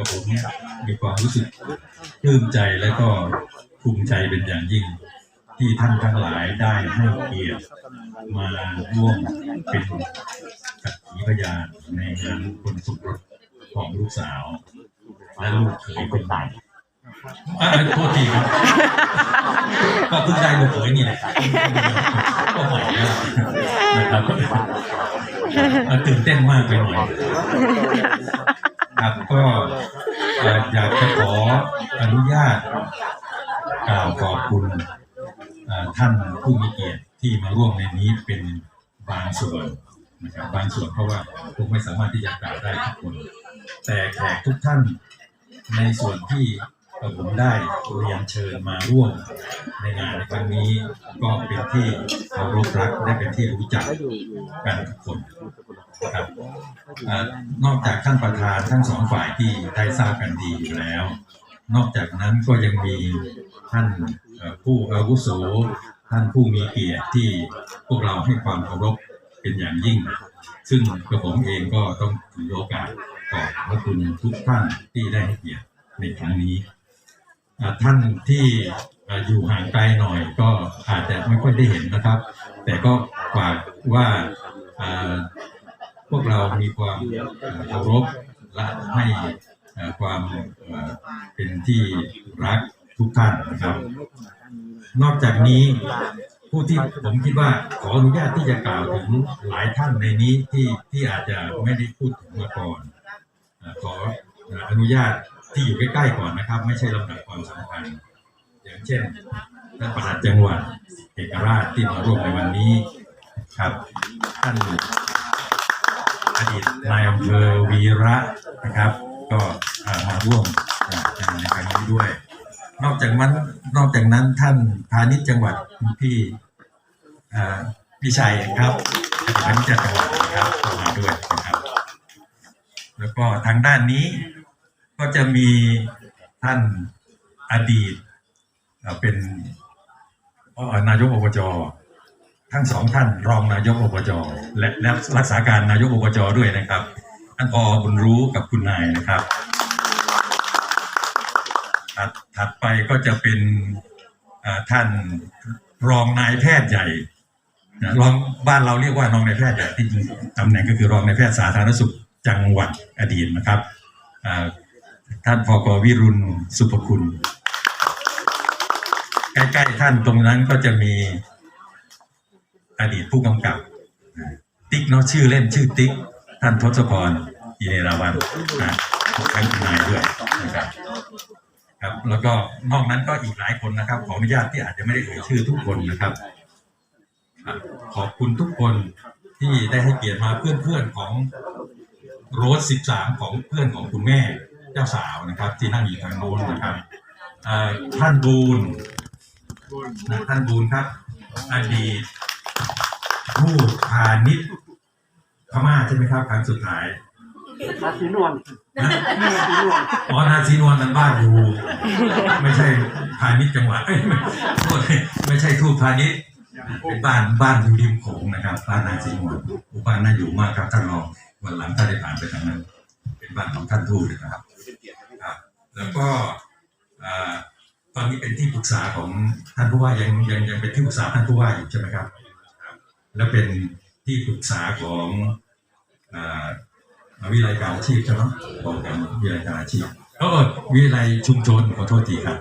กับผมมีความรู้สึกปลื้มใจและก็ภูมิใจเป็นอย่างยิ่ง ที่ท่านทั้งหลายได้ให้เกียรติมาร่วมเป็นสักขีพยานในงานคนสมรสของลูกสาว และลูกเขยคนใหม่อ่าโทษทีครับก็เพิ่งได้ลูกเขยนี่แหละก็ใหม่นะครับตื่นเต้นมากไปหน่อย ครับก็อยากจะขออนุญาตกล่าวขอบคุณท่านผู้มีเกียรติที่มาร่วมในนี้เป็นบางส่วนนะครับบางส่วนเพราะว่าผมไม่สามารถที่จะกล่าวได้ทุกคน แต่แขกทุกท่านในส่วนที่ ผมได้เรียนเชิญมาร่วมในงานในครั้งนี้ ก็เป็นที่เคารพรักและเป็นที่รู้จักกันทุกคนนะครับอนอกจากท่านประธานทั้งสองฝ่ายที่ได้ทราบกันดีอยู่แล้ว นอกจากนั้นก็ยังมีท่านผู้อาวุโสท่านผู้มีเกียรติที่พวกเราให้ความเคารพเป็นอย่างยิ่ง ซึ่งกระผมเองก็ต้องถือโอกาสขอบพระคุณทุกท่านที่ได้ให้เกียรติในครั้งนี้ ท่านที่อยู่ห่างไกลหน่อยก็อาจจะไม่ค่อยได้เห็นนะครับ แต่ก็ฝากว่าอ่าพวกเรามีความเคารพและให้ความเป็นที่รักทุกท่านนะครับ นอกจากนี้ผู้ที่ผมคิดว่าขออนุญาตที่จะกล่าวถึงหลายท่านในนี้ที่ที่อาจจะไม่ได้พูดถึงมาก่อนขออนุญาต ที่อยู่ใกล้ๆก่อนนะครับ ไม่ใช่ลำดับความสำคัญ อย่างเช่นท่านประหลัดจังหวัดเอกราชที่มาร่วมในวันนี้ครับท่านอดีตนายอำเภอวีระนะครับ ก็มาร่วมในครั้งนี้ด้วย นอกจากนั้นนอกจากนั้นท่านพาณิชย์จังหวัดพี่อ่าพี่ชัยครับพาณิชย์จังหวัดนะครับมาด้วยนะครับ แล้วก็ทางด้านนี้ ก็จะมีท่านอดีตเป็นอ่อนายกอบจทั้งสองท่านรองนายกอบจและและรักษาการนายกอบจด้วยนะครับท่านพอบุญรู้กับคุณนายนะครับถัดถัดไปก็จะเป็นท่านรองนายแพทย์ใหญ่รองบ้านเราเรียกว่ารองนายแพทย์ใหญ่ที่จริงตำแหน่งก็คือรองนายแพทย์สาธารณสุขจังหวัดอดีตนะครับอ่า ท่านพกวิรุณสุภคุณ ใกล้ๆท่านตรงนั้นก็จะมีอดีตผู้กำกับ ติ๊กเนาะชื่อเล่นชื่อติ๊ก ท่านทศพรอิเนราวันนะท่านนายด้วยนะครับครับ แล้วก็นอกนั้นก็อีกหลายคนนะครับ ขออนุญาตที่อาจจะไม่ได้เอ่ยชื่อทุกคนนะครับครับขอบคุณทุกคนที่ได้ให้เกียรติมาเพื่อนๆของโรสสิบสามของเพื่อนของคุณแม่ เจ้าสาวนะครับ ที่นั่งอยู่ทางโน้นนะครับอ่าท่านบูนนะท่านบูนครับ อดีตผู้พาณิชย์พม่าใช่ไหมครับครั้งสุดท้ายนาสีนวลนะนาสีนวลอ๋อนาซีนวลนันบ้านอยู่ ไม่ใช่พาณิชย์จังหวัดเอ้ยไม่โทษไม่ใช่ทูตพาณิชย์เป็นบ้านบ้านอยู่ริมโขงนะครับบ้านนาซีนวลหมู่บ้านน่าอยู่มากครับท่านรองวันหลังถ้าได้ผ่านไปทางนั้นเป็น บ้านของท่านทูตนะครับแล้วก็ตอนนี้เป็นที่ปรึกษาของท่านผู้ว่ายังยังยังเป็นที่ปรึกษาท่านผู้ว่าอยู่ใช่ไหมครับ และเป็นที่ปรึกษาของวิทยาลัยการอาชีพใช่ไหมบอกกันวิทยาลัยการอาชีพเออวิทยาลัยชุมชนขอโทษทีครับ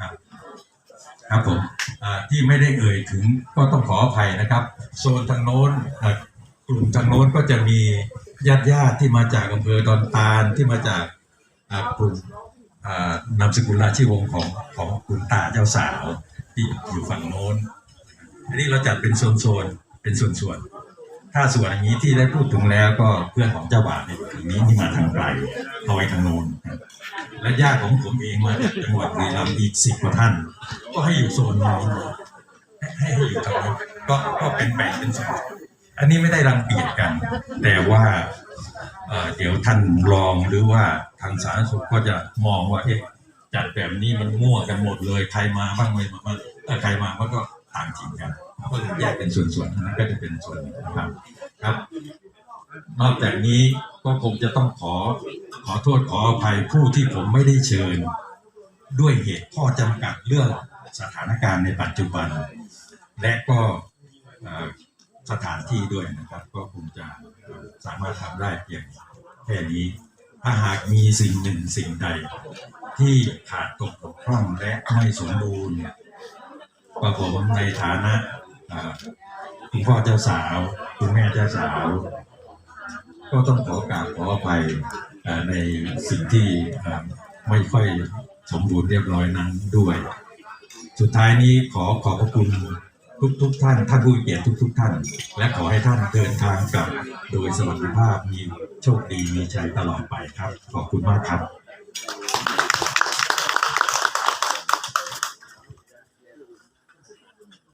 ครับ ครับผมที่ไม่ได้เอ่ยถึงก็ต้องขออภัยนะครับ โซนทางโน้นกลุ่มทางโน้นก็จะมี ญาติญาติที่มาจากอำเภอดอนตาลที่มาจากกลุ่มนามสกุลราชีวงศ์ของของคุณตาเจ้าสาวที่อยู่ฝั่งโน้น อันนี้เราจัดเป็นโซนๆเป็นส่วนๆถ้าส่วนอย่างนี้ที่ได้พูดถึงแล้วก็เพื่อนของเจ้าบ่าวเนี่ยถึงนี้ที่มาทางไกลเอาไว้ทางโน้นและญาติของผมเองมาจากจังหวัดบุรีรัมย์อีกสิบกว่าท่าน ก็ให้อยู่โซนนี้ให้ให้ให้อยู่ตรงนี้นก็ก็เป็นแบ่งเป็นส่วน อันนี้ไม่ได้รังเกียจกัน แต่ว่าเดี๋ยวท่านรองหรือว่าทางสาธารณสุขก็จะมองว่าเอ๊ะจัดแบบนี้มันมั่วกันหมดเลย ใครมาบ้างไม่มาบ้างใครมามันก็ต่างถิ่นกันก็เลยแยกเป็นส่วนๆนั้นก็จะเป็นส่วนนะครับครับ นอกจากนี้ก็คงจะต้องขอขอโทษขออภัยผู้ที่ผมไม่ได้เชิญ ด้วยเหตุข้อจำกัดเรื่องสถานการณ์ในปัจจุบัน และก็ สถานที่ด้วยนะครับ ก็คงจะสามารถทำได้เพียงแค่นี้ ถ้าหากมีสิ่งหนึ่งสิ่งใด ที่ขาดตกบกพร่องและไม่สมบูรณ์เนี่ยก็ผมในฐานะคุณพ่อเจ้าสาวคุณแม่เจ้าสาว ก็ต้องขอกราบขออภัยในสิ่งที่ไม่ค่อยสมบูรณ์เรียบร้อยนั้นด้วย สุดท้ายนี้ขอขอบพระคุณ ทุกทุกท่านท่านผู้เกียรติทุกทุกท่าน และขอให้ท่านเดินทางกลับ โดยสวัสดิภาพมีโชคดีมีชัยตลอดไปครับ ขอบคุณมากครับ